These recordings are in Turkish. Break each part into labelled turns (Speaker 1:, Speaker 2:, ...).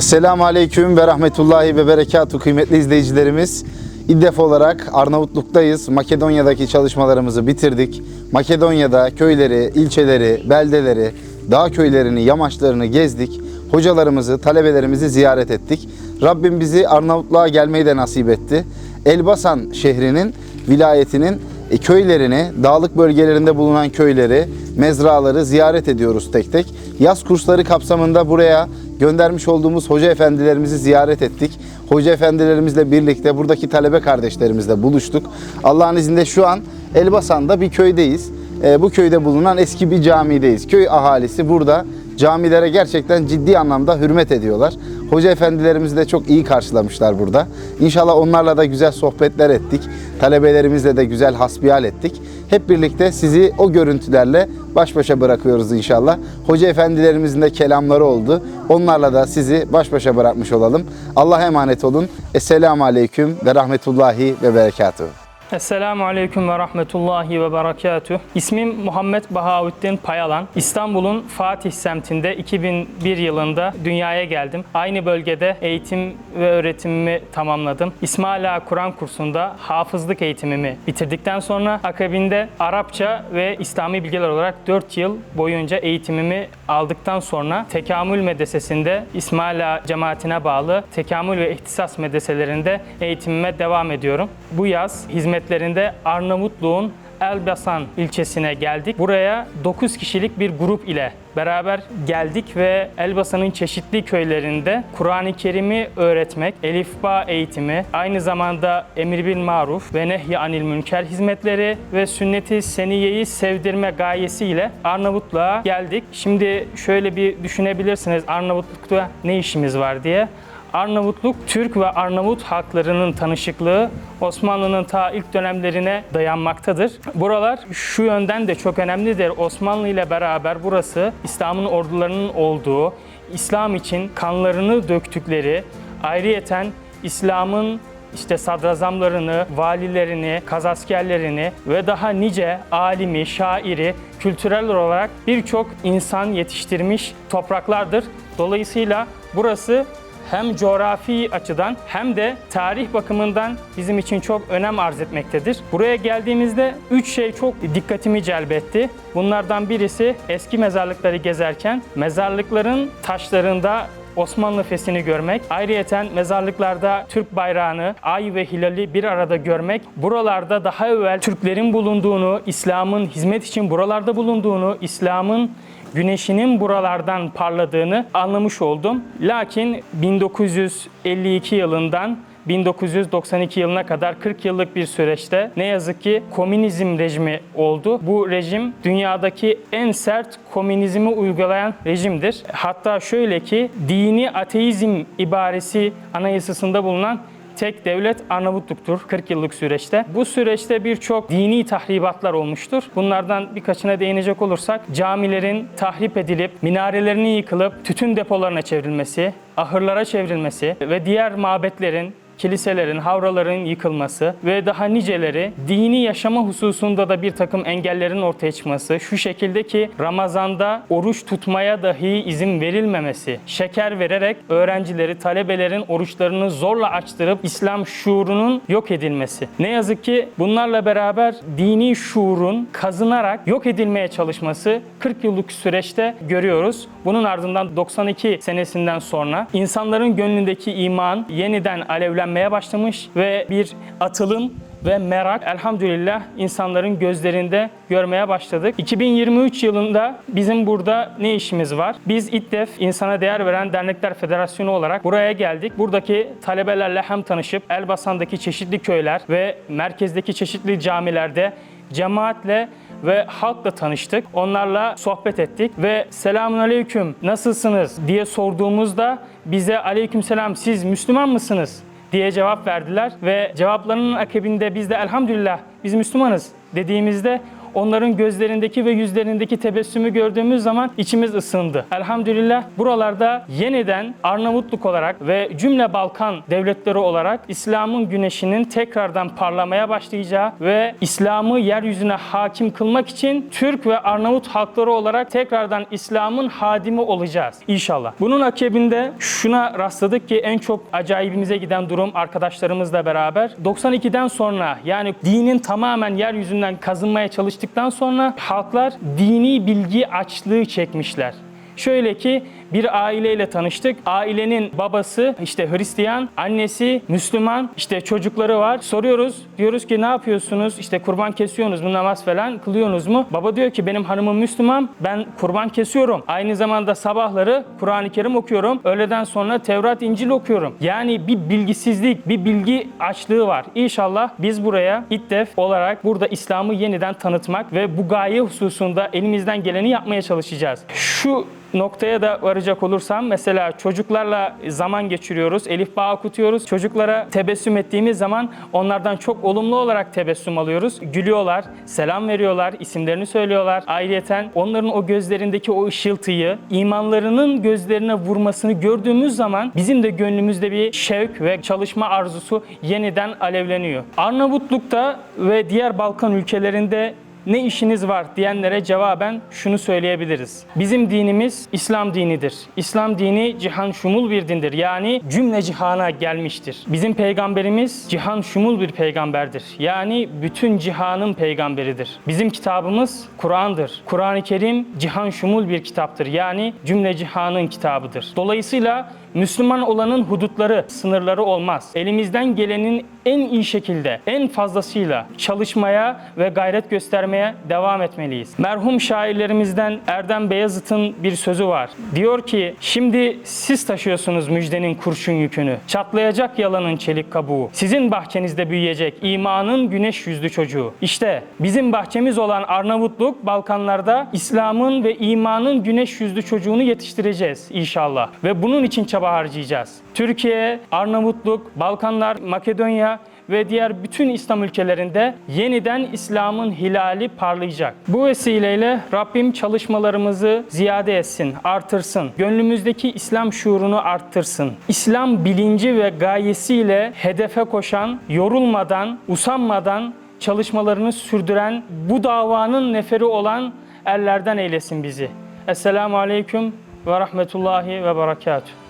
Speaker 1: Esselamu Aleyküm ve Rahmetullahi ve Berekatuhu kıymetli izleyicilerimiz. İddef olarak Arnavutluk'tayız. Makedonya'daki çalışmalarımızı bitirdik. Makedonya'da köyleri, ilçeleri, beldeleri, dağ köylerini, yamaçlarını gezdik. Hocalarımızı, talebelerimizi ziyaret ettik. Rabbim bizi Arnavutluğa gelmeyi de nasip etti. Elbasan şehrinin, vilayetinin e, köylerini, dağlık bölgelerinde bulunan köyleri, mezraları ziyaret ediyoruz tek tek. Yaz kursları kapsamında buraya göndermiş olduğumuz hoca efendilerimizi ziyaret ettik. Hoca efendilerimizle birlikte buradaki talebe kardeşlerimizle buluştuk. Allah'ın izniyle şu an Elbasan'da bir köydeyiz. Ee, bu köyde bulunan eski bir camideyiz. Köy ahalisi burada camilere gerçekten ciddi anlamda hürmet ediyorlar. Hoca efendilerimizi de çok iyi karşılamışlar burada. İnşallah onlarla da güzel sohbetler ettik. Talebelerimizle de güzel hasbihal ettik. Hep birlikte sizi o görüntülerle baş başa bırakıyoruz inşallah. Hoca efendilerimizin de kelamları oldu. Onlarla da sizi baş başa bırakmış olalım. Allah'a emanet olun. Esselamu Aleyküm ve Rahmetullahi ve Berekatuhu.
Speaker 2: Esselamu Aleyküm ve Rahmetullahi ve Berekatuh. İsmim Muhammed Bahaüddin Payalan. İstanbul'un Fatih semtinde 2001 yılında dünyaya geldim. Aynı bölgede eğitim ve öğretimimi tamamladım. İsmaila Kur'an kursunda hafızlık eğitimimi bitirdikten sonra akabinde Arapça ve İslami bilgiler olarak 4 yıl boyunca eğitimimi aldıktan sonra Tekamül Medresesi'nde İsmaila cemaatine bağlı Tekamül ve İhtisas medreselerinde eğitimime devam ediyorum. Bu yaz hizmetlerinde Arnavutluğun Elbasan ilçesine geldik. Buraya 9 kişilik bir grup ile beraber geldik ve Elbasan'ın çeşitli köylerinde Kur'an-ı Kerim'i öğretmek, elifba eğitimi, aynı zamanda emir bil maruf ve nehy anil münker hizmetleri ve sünnet-i seniyeyi sevdirme gayesiyle Arnavutluğa geldik. Şimdi şöyle bir düşünebilirsiniz Arnavutluk'ta ne işimiz var diye. Arnavutluk, Türk ve Arnavut halklarının tanışıklığı Osmanlı'nın ta ilk dönemlerine dayanmaktadır. Buralar şu yönden de çok önemlidir. Osmanlı ile beraber burası İslam'ın ordularının olduğu, İslam için kanlarını döktükleri, ayrıyeten İslam'ın işte sadrazamlarını, valilerini, kazaskerlerini ve daha nice alimi, şairi, kültürel olarak birçok insan yetiştirmiş topraklardır. Dolayısıyla burası hem coğrafi açıdan hem de tarih bakımından bizim için çok önem arz etmektedir. Buraya geldiğimizde üç şey çok dikkatimi celbetti. Bunlardan birisi eski mezarlıkları gezerken mezarlıkların taşlarında Osmanlı fesini görmek, ayrıyeten mezarlıklarda Türk bayrağını, ay ve hilali bir arada görmek, buralarda daha evvel Türklerin bulunduğunu, İslam'ın hizmet için buralarda bulunduğunu, İslam'ın güneşinin buralardan parladığını anlamış oldum. Lakin 1952 yılından 1992 yılına kadar 40 yıllık bir süreçte ne yazık ki komünizm rejimi oldu. Bu rejim dünyadaki en sert komünizmi uygulayan rejimdir. Hatta şöyle ki dini ateizm ibaresi anayasasında bulunan tek devlet Arnavutluk'tur 40 yıllık süreçte. Bu süreçte birçok dini tahribatlar olmuştur. Bunlardan birkaçına değinecek olursak camilerin tahrip edilip minarelerinin yıkılıp tütün depolarına çevrilmesi, ahırlara çevrilmesi ve diğer mabetlerin kiliselerin, havraların yıkılması ve daha niceleri dini yaşama hususunda da bir takım engellerin ortaya çıkması, şu şekilde ki Ramazan'da oruç tutmaya dahi izin verilmemesi, şeker vererek öğrencileri, talebelerin oruçlarını zorla açtırıp İslam şuurunun yok edilmesi. Ne yazık ki bunlarla beraber dini şuurun kazınarak yok edilmeye çalışması 40 yıllık süreçte görüyoruz. Bunun ardından 92 senesinden sonra insanların gönlündeki iman yeniden alevlenmeye başlamış ve bir atılım ve merak elhamdülillah insanların gözlerinde görmeye başladık. 2023 yılında bizim burada ne işimiz var? Biz İTDEF, İnsana Değer Veren Dernekler Federasyonu olarak buraya geldik. Buradaki talebelerle hem tanışıp Elbasan'daki çeşitli köyler ve merkezdeki çeşitli camilerde cemaatle ve halkla tanıştık. Onlarla sohbet ettik ve selamun aleyküm nasılsınız diye sorduğumuzda bize aleyküm selam siz Müslüman mısınız diye cevap verdiler ve cevaplarının akabinde biz de elhamdülillah biz Müslümanız dediğimizde onların gözlerindeki ve yüzlerindeki tebessümü gördüğümüz zaman içimiz ısındı. Elhamdülillah buralarda yeniden Arnavutluk olarak ve cümle Balkan devletleri olarak İslam'ın güneşinin tekrardan parlamaya başlayacağı ve İslam'ı yeryüzüne hakim kılmak için Türk ve Arnavut halkları olarak tekrardan İslam'ın hadimi olacağız inşallah. Bunun akabinde şuna rastladık ki en çok acayibimize giden durum arkadaşlarımızla beraber 92'den sonra yani dinin tamamen yeryüzünden kazınmaya çalıştıktan sonra halklar dini bilgi açlığı çekmişler. Şöyle ki bir aileyle tanıştık. Ailenin babası işte Hristiyan, annesi Müslüman, işte çocukları var. Soruyoruz, diyoruz ki ne yapıyorsunuz? İşte kurban kesiyorsunuz mu, namaz falan kılıyorsunuz mu? Baba diyor ki benim hanımım Müslüman, ben kurban kesiyorum. Aynı zamanda sabahları Kur'an-ı Kerim okuyorum. Öğleden sonra Tevrat, İncil okuyorum. Yani bir bilgisizlik, bir bilgi açlığı var. İnşallah biz buraya İddef olarak burada İslam'ı yeniden tanıtmak ve bu gaye hususunda elimizden geleni yapmaya çalışacağız. Şu noktaya da varacak olursam mesela çocuklarla zaman geçiriyoruz. Elif bağ okutuyoruz. Çocuklara tebessüm ettiğimiz zaman onlardan çok olumlu olarak tebessüm alıyoruz. Gülüyorlar, selam veriyorlar, isimlerini söylüyorlar. Ayrıyeten onların o gözlerindeki o ışıltıyı, imanlarının gözlerine vurmasını gördüğümüz zaman bizim de gönlümüzde bir şevk ve çalışma arzusu yeniden alevleniyor. Arnavutluk'ta ve diğer Balkan ülkelerinde ne işiniz var diyenlere cevaben şunu söyleyebiliriz. Bizim dinimiz İslam dinidir. İslam dini cihan şumul bir dindir. Yani cümle cihana gelmiştir. Bizim peygamberimiz cihan şumul bir peygamberdir. Yani bütün cihanın peygamberidir. Bizim kitabımız Kur'an'dır. Kur'an-ı Kerim cihan şumul bir kitaptır. Yani cümle cihanın kitabıdır. Dolayısıyla Müslüman olanın hudutları, sınırları olmaz. Elimizden gelenin en iyi şekilde, en fazlasıyla çalışmaya ve gayret göstermeye devam etmeliyiz. Merhum şairlerimizden Erdem Beyazıt'ın bir sözü var. Diyor ki, şimdi siz taşıyorsunuz müjdenin kurşun yükünü. Çatlayacak yalanın çelik kabuğu. Sizin bahçenizde büyüyecek imanın güneş yüzlü çocuğu. İşte bizim bahçemiz olan Arnavutluk, Balkanlarda İslam'ın ve imanın güneş yüzlü çocuğunu yetiştireceğiz inşallah. Ve bunun için çaba harcayacağız. Türkiye, Arnavutluk, Balkanlar, Makedonya ve diğer bütün İslam ülkelerinde yeniden İslam'ın hilali parlayacak. Bu vesileyle Rabbim çalışmalarımızı ziyade etsin, artırsın. Gönlümüzdeki İslam şuurunu arttırsın. İslam bilinci ve gayesiyle hedefe koşan, yorulmadan, usanmadan çalışmalarını sürdüren, bu davanın neferi olan erlerden eylesin bizi. Esselamu Aleyküm ve Rahmetullahi ve Berekatuhu.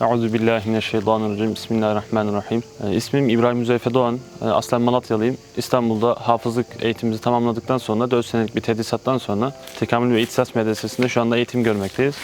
Speaker 3: Euzu billahi mineşşeytanirracim. Bismillahirrahmanirrahim. Ee, İsmim İbrahim Müzeyfe Doğan. Ee, Aslen Malatyalıyım. İstanbul'da hafızlık eğitimimizi tamamladıktan sonra 4 senelik bir tedrisattan sonra Tekamül ve İhtisas Medresesi'nde şu anda eğitim görmekteyiz.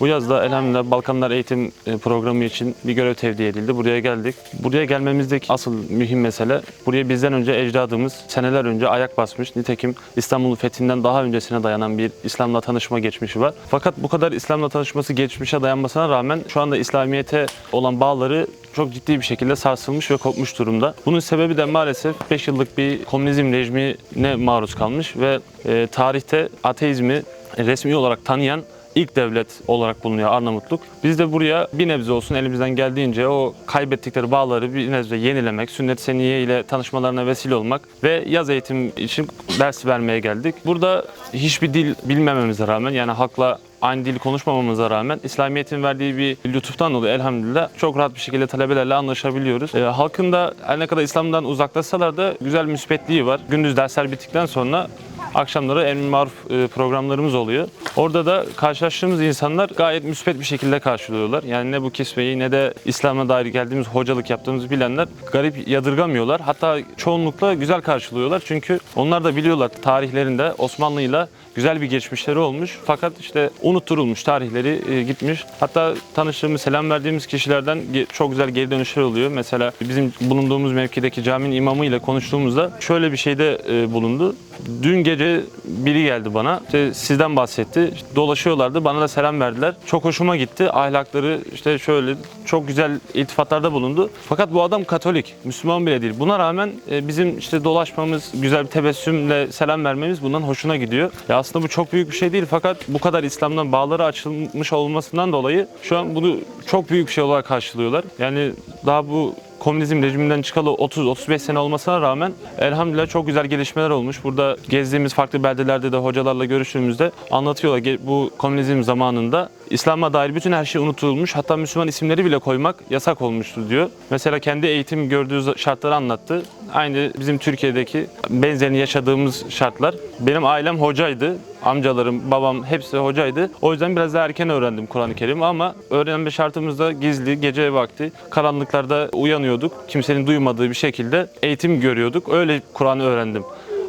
Speaker 3: Bu yazda elhamdülillah Balkanlar Eğitim e, Programı için bir görev tevdi edildi. Buraya geldik. Buraya gelmemizdeki asıl mühim mesele buraya bizden önce ecdadımız seneler önce ayak basmış. Nitekim İstanbul'un fethinden daha öncesine dayanan bir İslam'la tanışma geçmişi var. Fakat bu kadar İslam'la tanışması geçmişe dayanmasına rağmen şu anda İslamiyet'e olan bağları çok ciddi bir şekilde sarsılmış ve kopmuş durumda. Bunun sebebi de maalesef 5 yıllık bir komünizm rejimine maruz kalmış ve e, tarihte ateizmi resmi olarak tanıyan ilk devlet olarak bulunuyor Arnavutluk. Biz de buraya bir nebze olsun elimizden geldiğince o kaybettikleri bağları bir nebze yenilemek, sünnet seniye ile tanışmalarına vesile olmak ve yaz eğitim için ders vermeye geldik. Burada hiçbir dil bilmememize rağmen yani halkla aynı dili konuşmamamıza rağmen İslamiyet'in verdiği bir lütuftan dolayı elhamdülillah çok rahat bir şekilde talebelerle anlaşabiliyoruz. Ee, halkın da her ne kadar İslam'dan uzaklaşsalar da güzel müspetliği var. Gündüz dersler bittikten sonra akşamları en maruf e, programlarımız oluyor. Orada da karşılaştığımız insanlar gayet müspet bir şekilde karşılıyorlar. Yani ne bu kisveyi ne de İslam'a dair geldiğimiz hocalık yaptığımız bilenler garip yadırgamıyorlar. Hatta çoğunlukla güzel karşılıyorlar. Çünkü onlar da biliyorlar tarihlerinde Osmanlı'yla güzel bir geçmişleri olmuş. Fakat işte unutturulmuş tarihleri e, gitmiş. Hatta tanıştığımız, selam verdiğimiz kişilerden çok güzel geri dönüşler oluyor. Mesela bizim bulunduğumuz mevkideki caminin imamı ile konuştuğumuzda şöyle bir şeyde e, bulundu. Dün gece biri geldi bana. İşte sizden bahsetti. İşte dolaşıyorlardı. Bana da selam verdiler. Çok hoşuma gitti. Ahlakları işte şöyle çok güzel iltifatlarda bulundu. Fakat bu adam Katolik. Müslüman bile değil. Buna rağmen e, bizim işte dolaşmamız, güzel bir tebessümle selam vermemiz bundan hoşuna gidiyor. Ya aslında bu çok büyük bir şey değil fakat bu kadar İslam'dan bağları açılmış olmasından dolayı şu an bunu çok büyük bir şey olarak karşılıyorlar. Yani daha bu komünizm rejiminden çıkalı 30-35 sene olmasına rağmen elhamdülillah çok güzel gelişmeler olmuş. Burada gezdiğimiz farklı beldelerde de hocalarla görüştüğümüzde anlatıyorlar. Bu komünizm zamanında İslam'a dair bütün her şey unutulmuş. Hatta Müslüman isimleri bile koymak yasak olmuştu diyor. Mesela kendi eğitim gördüğü şartları anlattı. Aynı bizim Türkiye'deki benzerini yaşadığımız şartlar. Benim ailem hocaydı. Amcalarım, babam hepsi hocaydı. O yüzden biraz daha erken öğrendim Kur'an-ı Kerim'i ama öğrenme şartımız da gizli, gece vakti. Karanlıklarda uyanıyorduk. Kimsenin duymadığı bir şekilde eğitim görüyorduk. Öyle Kur'an'ı öğrendim.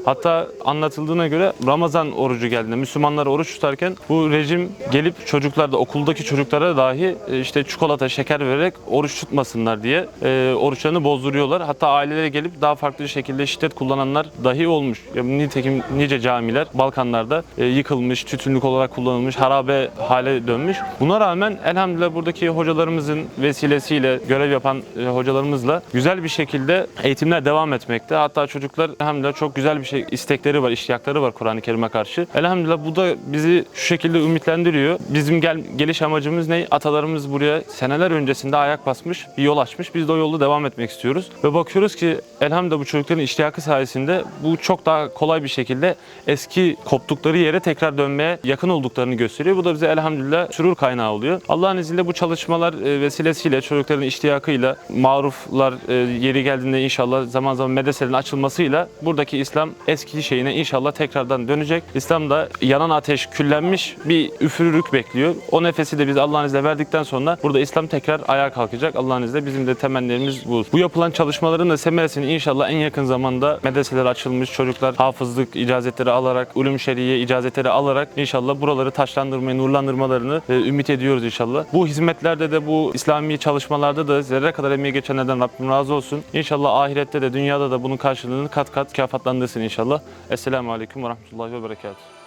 Speaker 3: Hatta anlatıldığına göre Ramazan orucu geldiğinde Müslümanlar oruç tutarken bu rejim gelip çocuklarda okuldaki çocuklara dahi e, işte çikolata, şeker vererek oruç tutmasınlar diye e, oruçlarını bozduruyorlar. Hatta ailelere gelip daha farklı şekilde şiddet kullananlar dahi olmuş. Nitekim nice camiler Balkanlarda e, yıkılmış, tütünlük olarak kullanılmış, harabe hale dönmüş. Buna rağmen elhamdülillah buradaki hocalarımızın vesilesiyle görev yapan e, hocalarımızla güzel bir şekilde eğitimler devam etmekte. Hatta çocuklar elhamdülillah çok güzel bir şey istekleri var, iştiyakları var Kur'an-ı Kerim'e karşı. Elhamdülillah bu da bizi şu şekilde ümitlendiriyor. Bizim gel, geliş amacımız ne? Atalarımız buraya seneler öncesinde ayak basmış, bir yol açmış. Biz de o yolda devam etmek istiyoruz. Ve bakıyoruz ki elhamdülillah bu çocukların iştiyakı sayesinde bu çok daha kolay bir şekilde eski koptukları yere tekrar dönmeye yakın olduklarını gösteriyor. Bu da bize elhamdülillah sürur kaynağı oluyor. Allah'ın izniyle bu çalışmalar e, vesilesiyle çocukların iştiyakıyla maruflar e, yeri geldiğinde inşallah zaman zaman medreselerin açılmasıyla buradaki İslam eski şeyine inşallah tekrardan dönecek. İslam'da yanan ateş küllenmiş bir üfürürük bekliyor. O nefesi de biz Allah'ın izniyle verdikten sonra burada İslam tekrar ayağa kalkacak. Allah'ın izniyle bizim de temennilerimiz bu. Bu yapılan çalışmaların da semeresini inşallah en yakın zamanda medreseler açılmış çocuklar hafızlık icazetleri alarak, ulum şeriye icazetleri alarak inşallah buraları taşlandırmayı, nurlandırmalarını e, ümit ediyoruz inşallah. Bu hizmetlerde de bu İslami çalışmalarda da zerre kadar emeği geçenlerden Rabbim razı olsun. İnşallah ahirette de dünyada da bunun karşılığını kat kat mükafatlandırsın inşallah. Esselamu Aleyküm ve Rahmetullahi ve Berekatuhu.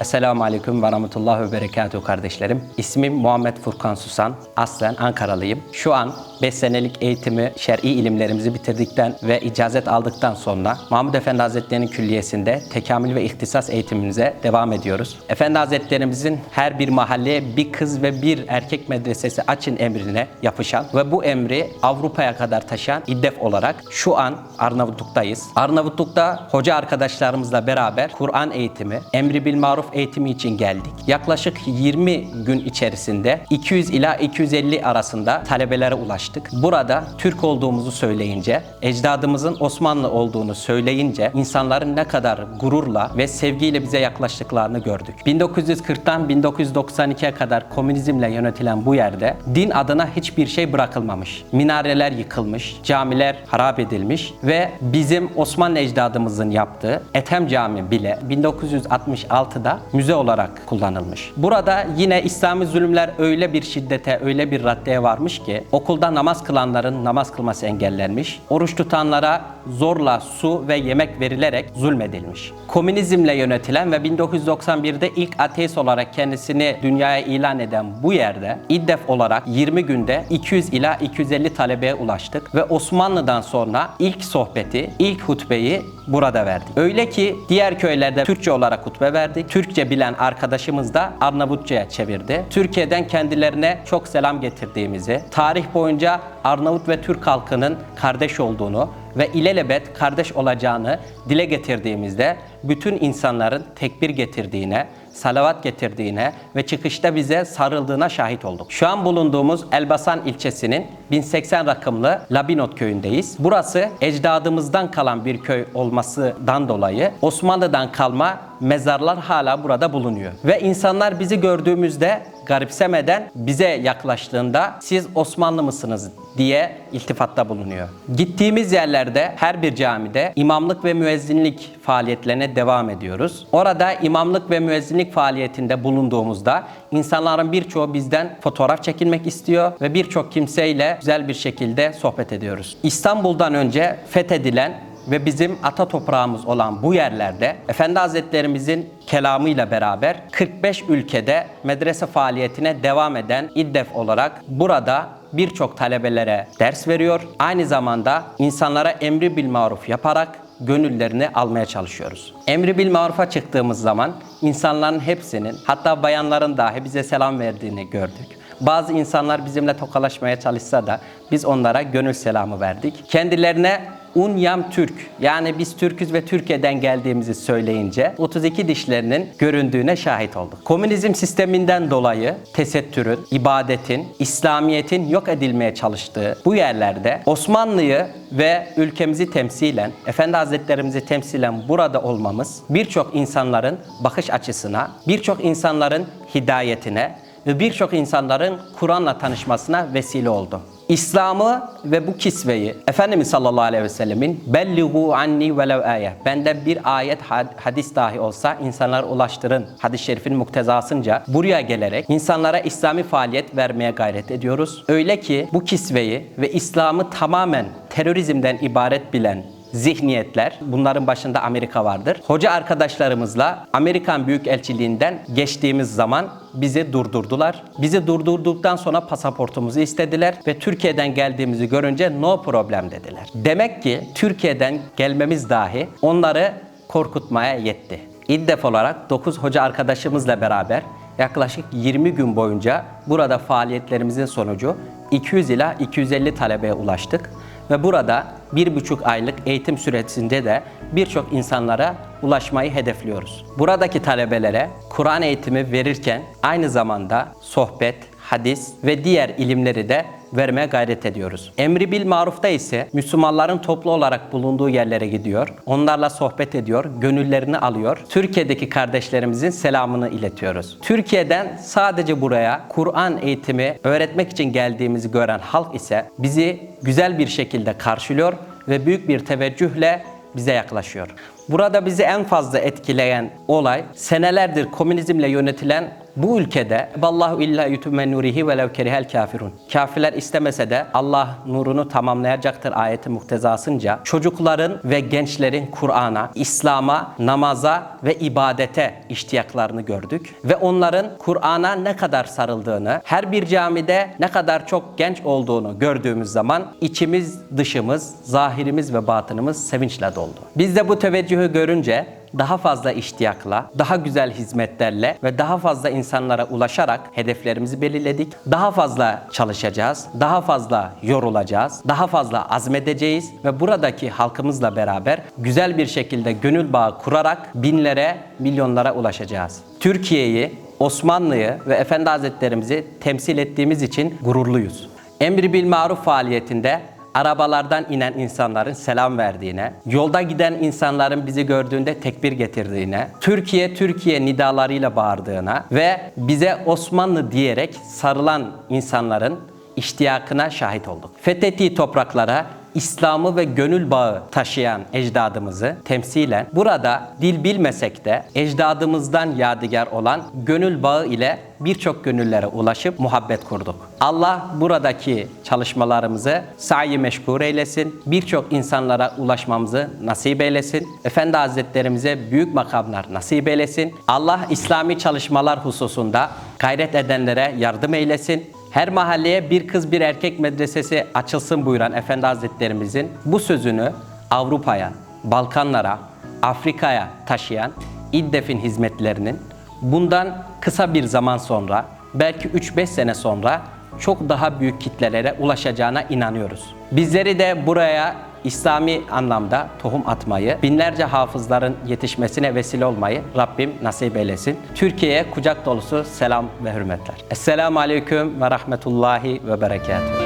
Speaker 4: Esselamu Aleyküm ve Rahmetullah ve Berekatuhu kardeşlerim. İsmim Muhammed Furkan Susan. Aslen Ankaralıyım. Şu an 5 senelik eğitimi, şer'i ilimlerimizi bitirdikten ve icazet aldıktan sonra Mahmud Efendi Hazretleri'nin külliyesinde tekamül ve ihtisas eğitimimize devam ediyoruz. Efendi Hazretlerimizin her bir mahalleye bir kız ve bir erkek medresesi açın emrine yapışan ve bu emri Avrupa'ya kadar taşıyan İDDEF olarak şu an Arnavutluk'tayız. Arnavutluk'ta hoca arkadaşlarımızla beraber Kur'an eğitimi, emri bil maruf eğitimi için geldik. Yaklaşık 20 gün içerisinde 200 ila 250 arasında talebelere ulaştık. Burada Türk olduğumuzu söyleyince, ecdadımızın Osmanlı olduğunu söyleyince insanların ne kadar gururla ve sevgiyle bize yaklaştıklarını gördük. 1940'tan 1992'ye kadar komünizmle yönetilen bu yerde din adına hiçbir şey bırakılmamış. Minareler yıkılmış, camiler harap edilmiş ve bizim Osmanlı ecdadımızın yaptığı Ethem Cami bile 1966'da müze olarak kullanılmış. Burada yine İslami zulümler öyle bir şiddete, öyle bir raddeye varmış ki okulda namaz kılanların namaz kılması engellenmiş. Oruç tutanlara zorla su ve yemek verilerek zulmedilmiş. Komünizmle yönetilen ve 1991'de ilk ateist olarak kendisini dünyaya ilan eden bu yerde İDDEF olarak 20 günde 200 ila 250 talebeye ulaştık ve Osmanlı'dan sonra ilk sohbeti, ilk hutbeyi burada verdik. Öyle ki diğer köylerde Türkçe olarak hutbe verdik. Türkçe bilen arkadaşımız da Arnavutça'ya çevirdi. Türkiye'den kendilerine çok selam getirdiğimizi, tarih boyunca Arnavut ve Türk halkının kardeş olduğunu ve ilelebet kardeş olacağını dile getirdiğimizde bütün insanların tekbir getirdiğine, salavat getirdiğine ve çıkışta bize sarıldığına şahit olduk. Şu an bulunduğumuz Elbasan ilçesinin 1080 rakımlı Labinot köyündeyiz. Burası ecdadımızdan kalan bir köy olmasından dolayı Osmanlı'dan kalma mezarlar hala burada bulunuyor. Ve insanlar bizi gördüğümüzde garipsemeden bize yaklaştığında siz Osmanlı mısınız diye iltifatta bulunuyor. Gittiğimiz yerlerde her bir camide imamlık ve müezzinlik faaliyetlerine devam ediyoruz. Orada imamlık ve müezzinlik faaliyetinde bulunduğumuzda insanların birçoğu bizden fotoğraf çekilmek istiyor ve birçok kimseyle güzel bir şekilde sohbet ediyoruz. İstanbul'dan önce fethedilen ve bizim ata toprağımız olan bu yerlerde Efendi Hazretlerimizin kelamıyla beraber 45 ülkede medrese faaliyetine devam eden İDDEF olarak burada birçok talebelere ders veriyor. Aynı zamanda insanlara emri bil maruf yaparak gönüllerini almaya çalışıyoruz. Emri bil marufa çıktığımız zaman insanların hepsinin hatta bayanların dahi bize selam verdiğini gördük. Bazı insanlar bizimle tokalaşmaya çalışsa da biz onlara gönül selamı verdik. Kendilerine Unyam Türk yani biz Türküz ve Türkiye'den geldiğimizi söyleyince 32 dişlerinin göründüğüne şahit olduk. Komünizm sisteminden dolayı tesettürün, ibadetin, İslamiyet'in yok edilmeye çalıştığı bu yerlerde Osmanlı'yı ve ülkemizi temsilen, Efendi Hazretlerimizi temsilen burada olmamız birçok insanların bakış açısına, birçok insanların hidayetine ve birçok insanların Kur'an'la tanışmasına vesile oldu. İslam'ı ve bu kisveyi Efendimiz sallallahu aleyhi ve sellemin belligu anni velev ayet benden bir ayet had- hadis dahi olsa insanlara ulaştırın hadis-i şerifin muktezasınca buraya gelerek insanlara İslami faaliyet vermeye gayret ediyoruz. Öyle ki bu kisveyi ve İslam'ı tamamen terörizmden ibaret bilen zihniyetler, bunların başında Amerika vardır. Hoca arkadaşlarımızla Amerikan Büyükelçiliğinden geçtiğimiz zaman bizi durdurdular. Bizi durdurduktan sonra pasaportumuzu istediler ve Türkiye'den geldiğimizi görünce no problem dediler. Demek ki Türkiye'den gelmemiz dahi onları korkutmaya yetti. İddef olarak 9 hoca arkadaşımızla beraber yaklaşık 20 gün boyunca burada faaliyetlerimizin sonucu 200 ila 250 talebeye ulaştık. Ve burada bir buçuk aylık eğitim süresinde de birçok insanlara ulaşmayı hedefliyoruz. Buradaki talebelere Kur'an eğitimi verirken aynı zamanda sohbet, hadis ve diğer ilimleri de vermeye gayret ediyoruz. Emri bil marufta ise Müslümanların toplu olarak bulunduğu yerlere gidiyor. Onlarla sohbet ediyor, gönüllerini alıyor. Türkiye'deki kardeşlerimizin selamını iletiyoruz. Türkiye'den sadece buraya Kur'an eğitimi öğretmek için geldiğimizi gören halk ise bizi güzel bir şekilde karşılıyor ve büyük bir teveccühle bize yaklaşıyor. Burada bizi en fazla etkileyen olay senelerdir komünizmle yönetilen bu ülkede Vallahu illa yutumme nurihi velev kerihel kafirun. Kafirler istemese de Allah nurunu tamamlayacaktır ayeti muktezasınca çocukların ve gençlerin Kur'an'a, İslam'a, namaza ve ibadete iştiyaklarını gördük ve onların Kur'an'a ne kadar sarıldığını, her bir camide ne kadar çok genç olduğunu gördüğümüz zaman içimiz, dışımız, zahirimiz ve batınımız sevinçle doldu. Biz de bu teveccühü görünce daha fazla iştiyakla, daha güzel hizmetlerle ve daha fazla insanlara ulaşarak hedeflerimizi belirledik. Daha fazla çalışacağız, daha fazla yorulacağız, daha fazla azmedeceğiz ve buradaki halkımızla beraber güzel bir şekilde gönül bağı kurarak binlere, milyonlara ulaşacağız. Türkiye'yi, Osmanlı'yı ve Efendi Hazretlerimizi temsil ettiğimiz için gururluyuz. Emri bil maruf faaliyetinde arabalardan inen insanların selam verdiğine, yolda giden insanların bizi gördüğünde tekbir getirdiğine, Türkiye Türkiye nidalarıyla bağırdığına ve bize Osmanlı diyerek sarılan insanların iştiyakına şahit olduk. Fethettiği topraklara İslam'ı ve gönül bağı taşıyan ecdadımızı temsilen burada dil bilmesek de ecdadımızdan yadigar olan gönül bağı ile birçok gönüllere ulaşıp muhabbet kurduk. Allah buradaki çalışmalarımızı sayi meşgul eylesin. Birçok insanlara ulaşmamızı nasip eylesin. Efendi Hazretlerimize büyük makamlar nasip eylesin. Allah İslami çalışmalar hususunda gayret edenlere yardım eylesin. Her mahalleye bir kız bir erkek medresesi açılsın buyuran Efendi Hazretlerimizin bu sözünü Avrupa'ya, Balkanlara, Afrika'ya taşıyan İddef'in hizmetlerinin bundan kısa bir zaman sonra belki 3-5 sene sonra çok daha büyük kitlelere ulaşacağına inanıyoruz. Bizleri de buraya İslami anlamda tohum atmayı, binlerce hafızların yetişmesine vesile olmayı Rabbim nasip eylesin. Türkiye'ye kucak dolusu selam ve hürmetler. Esselamu Aleyküm ve Rahmetullahi ve Berekatuhu.